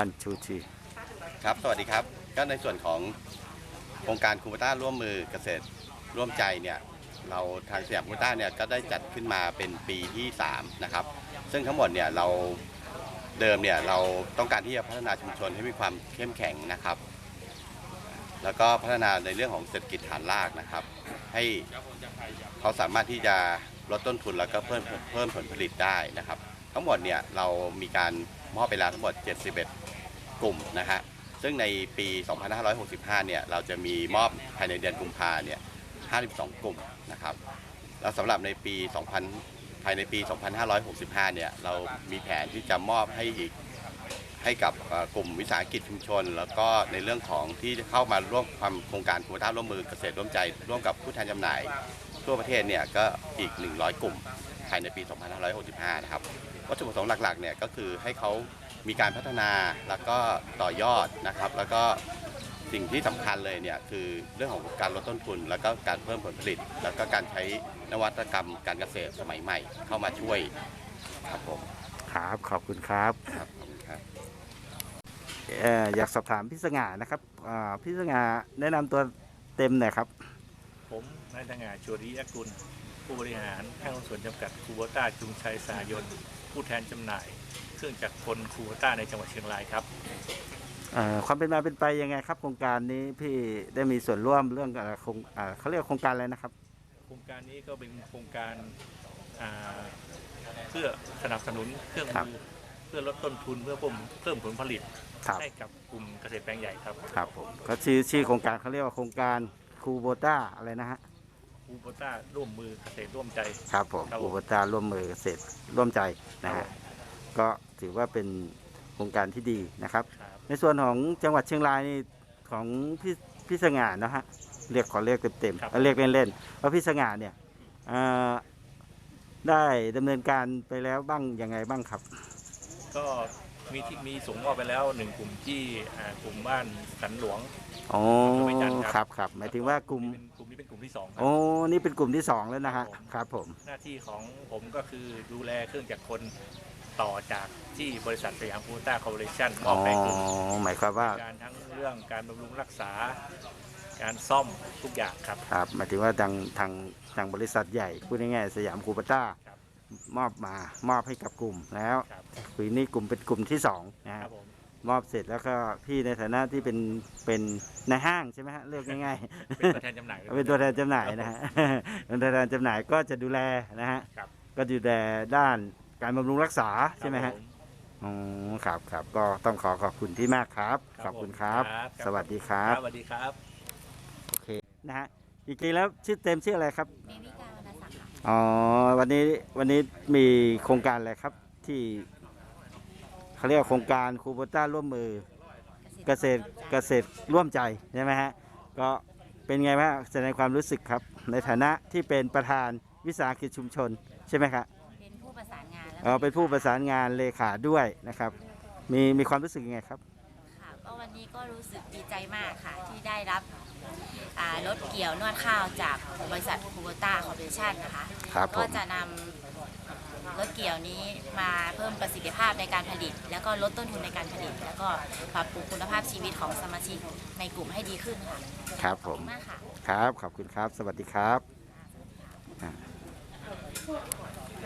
ปันชูชีครับ สวัสดีครับ ก็ในส่วนของโครงการคูปต้าร่วมมือเกษตรร่วมใจเนี่ย เราทางสยามคูปต้าเนี่ยก็ได้จัดขึ้นมาเป็นปีที่ 3 นะครับ ซึ่งทั้งหมดเนี่ยเราเดิมเนี่ยเราต้องการที่จะพัฒนาชุมชนให้มีความเข้มแข็งนะครับ แล้วก็พัฒนาในเรื่องของเศรษฐกิจฐานรากนะครับ ให้เขาสามารถที่จะลดต้นทุนแล้วก็เพิ่มเพิ่มผลผลิตได้นะครับ ทั้งหมดเนี่ยเรามีการ มอบไปแล้วทั้งหมด 71 กลุ่มนะฮะซึ่งในปี 2565 เนี่ยเราจะมีมอบภายในเดือนกุมภาเนี่ย 52 กลุ่มนะครับแล้วสำหรับในปี 2000 ภายในปี 2565 เนี่ยเรามีแผนที่จะมอบให้อีกให้กับกลุ่มวิสาหกิจชุมชน แล้วก็ในเรื่องของที่เข้ามาร่วมความโครงการโควต้าร่วมมือเกษตรร่วมใจ ร่วมกับผู้แทนจำหน่าย ทั่วประเทศเนี่ยก็อีก 100 กลุ่ม ยในปี 2565 นะครับ วัตถุประสงค์หลักๆ เนี่ยก็คือให้เขามีการพัฒนาแล้วก็ต่อยอดนะครับ แล้วก็สิ่งที่สำคัญเลยเนี่ยคือเรื่องของการลดต้นทุน แล้วก็การเพิ่มผลผลิต แล้วก็การใช้นวัตกรรมการเกษตรสมัยใหม่ เข้ามาช่วยครับผมครับขอบคุณครับครับขอบคุณครับเอ่ออยากสอบถามพี่สง่านะครับอ่าพี่สง่าแนะนำตัวเต็มหน่อยครับ ผมนายทงาชวริยกุล ผู้บริหารห้างหุ้นส่วนจำกัดคูโบต้าจุงชัยสายน ผู้แทนจำหน่าย เครื่องจักรกลคูโบต้าในจังหวัดเชียงรายครับเอ่อความเป็นมาเป็นไปยังไงครับ โครงการนี้พี่ได้มีส่วนร่วมเรื่องอะไรโครงอ่าเขาเรียกว่าโครงการอะไรนะครับ โครงการนี้ก็เป็นโครงการอ่าเพื่อสนับสนุนเครื่องครับมือเพื่อลดต้นทุนเพื่อเพิ่มเพิ่มผลผลิตครับ ให้กับกลุ่มเกษตรแปลงใหญ่ครับ ครับผมก็ชื่อชื่อโครงการเขาเรียกว่าโครงการ คูโบต้าอะไรนะฮะคูโบต้าร่วมมือเกษตรร่วมใจ ครับผมครับผม คูโบต้าร่วมมือเกษตรร่วมใจนะครัฮะบก็ถือว่าเป็นโครงการที่ดีนะครับ ครับในส่วนของจังหวัดเชียงรายนี่ของพี่พี่สง่านะฮะเรียกขอเรียกเต็มๆเอาเรียกเล่นๆเพราะพี่สง่าเนี่ยเอ่อได้ดำเนินการไปแล้วบ้างยังไงบ้างครับ ก็ มีที่มีส่งมอบไปแล้วหนึ่งกลุ่มที่อ่ากลุ่มบ้านสันหลวง อ๋อไม่จัดครับครับครับหมายถึงว่ากลุ่มเป็นกลุ่มนี้เป็นกลุ่มที่สองครัโอ้นี่เป็นกลุ่มที่สองแล้วนะฮะครับผมครับผม หน้าที่ของผมก็คือดูแลเครื่องจักรกลต่อจากที่บริษัทสยามพูต้าคอร์ปอเรชั่นมอ๋ออบให้กลุ่มหมายความว่าการทั้งเรื่องการบำรุงรักษา การซ่อมทุกอย่างครับ ครับหมายถึงว่าทางทางทางบริษัทใหญ่พูดง่ายๆสยามคูปต้าครับ มอบมามอบให้กับกลุ่มแล้วครับปีนี้กลุ่มเป็นกลุ่มที่สองนะคฮะรับผมมอบเสร็จแล้วก็พี่ในฐานะที่เป็นเป็นในห้างใช่ไหมฮะเรียกง่ายเป็นตัวแทนจำหน่าย ๆ เป็นตัวแทนจำหน่ายนะฮะเป็นตัวแทนจำหน่ายก็จะดูแลนะฮะครับ ก็ดูแลด้านการบำรุงรักษาใช่ไหมครัฮะบผอ๋อครับครับก็ต้องขอขอบคุณที่มากครับ ครับขอบคุณครับ ผมครับ สวัสดีครัครับบสวัสดีครับโอเคนะฮะอีกทีแล้วชื่อเต็มชื่ออะไรครับเมวิกา อ๋อวันนี้วันนี้มีโครงการอะไรครับ ที่เขาเรียกว่าโครงการคูโบต้าร่วมมือเกษตรเกษตรร่วมใจใช่ไหมฮะก็เป็นไงบ้างแสดงความรู้สึกครับ ในฐานะที่เป็นประธานวิสาหกิจชุมชนใช่ไหมครับเป็นผู้ประสานงานแล้วเออเป็นผู้ประสานงานเลขาด้วยนะครับ มีมีความรู้สึกยังไงครับ ค่ะก็วันนี้ก็รู้สึกดีใจมากค่ะที่ได้รับอ่า รถเกี่ยวนวดข้าวจากบริษัทคูโบต้าคอร์ปอเรชั่นนะคะครับผม ก็จะนำรถเกี่ยวนี้มาเพิ่มประสิทธิภาพในการผลิต แล้วก็ลดต้นทุนในการผลิต แล้วก็ปรับปรุงคุณภาพชีวิตของสมาชิกในกลุ่มให้ดีขึ้นค่ะครับผขอบม คุณมากค่ะ ครับ ขอบคุณครับ สวัสดีครับอ่า